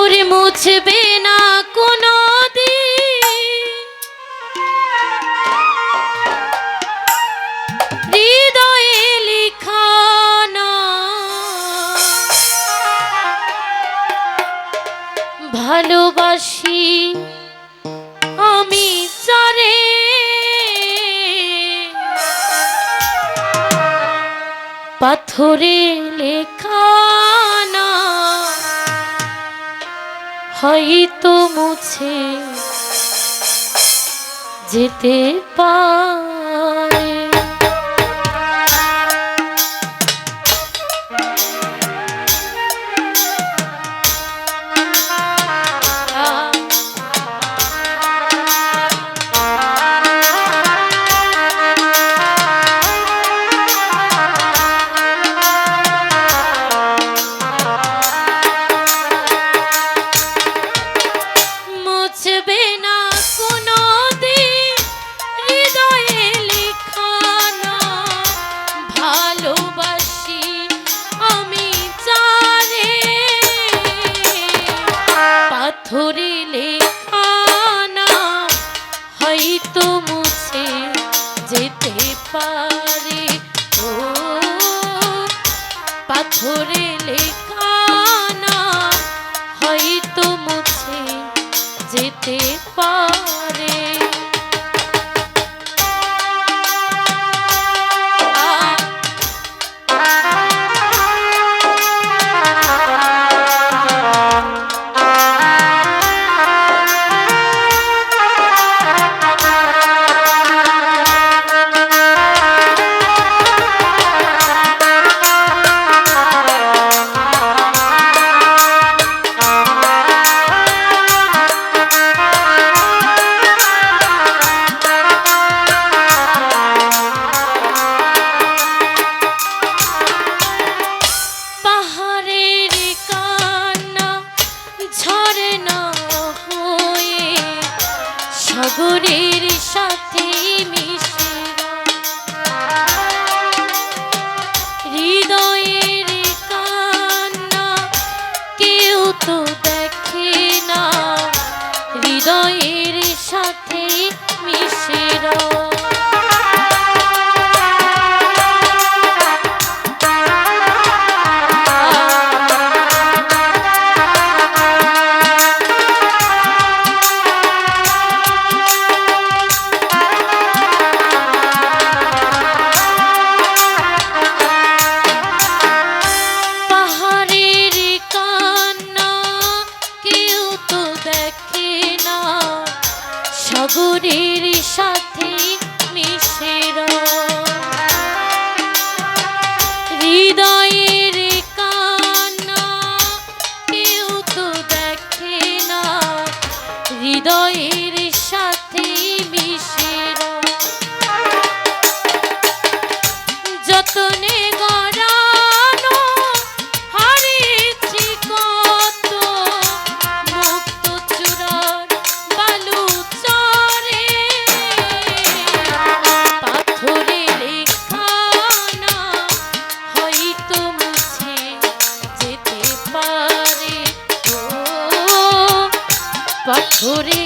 ওরে মুছবে না কোনো ভালোবাসি আমি চারে। পাথরে লেখানা হয়তো মুছে যেতে পারে লেখানা হয়তো মুছে যেতে পারে। সাগরের সাথে মিশে হৃদয়ের কান্না কেউ তো দেখে না হৃদয়ের সাথে মিশে রয়। পাথরে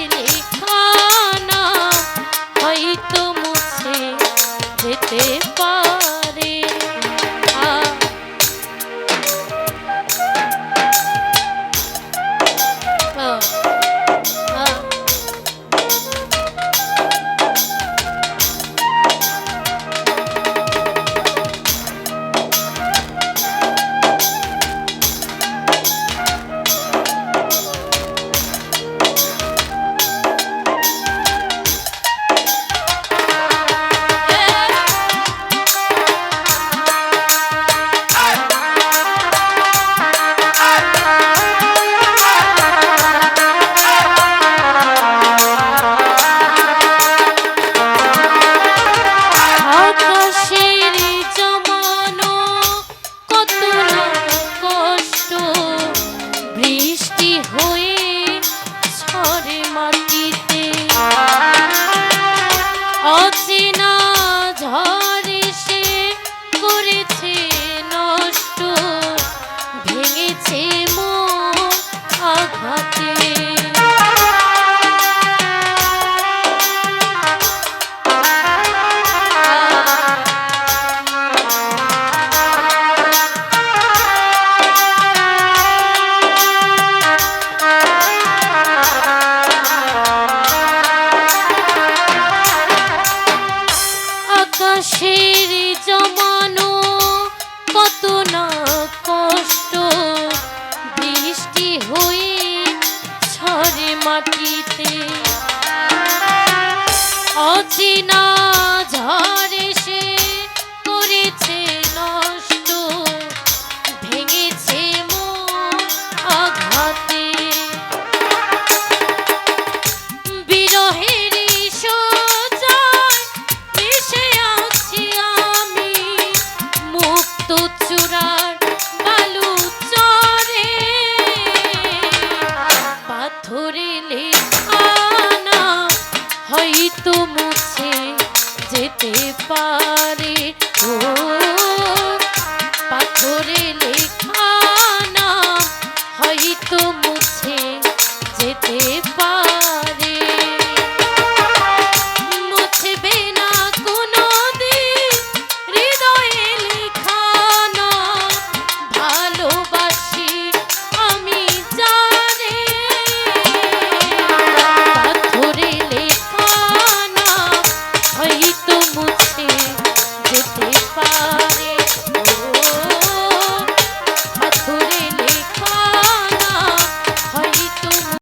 হয়ে মাটিতে। অচিনা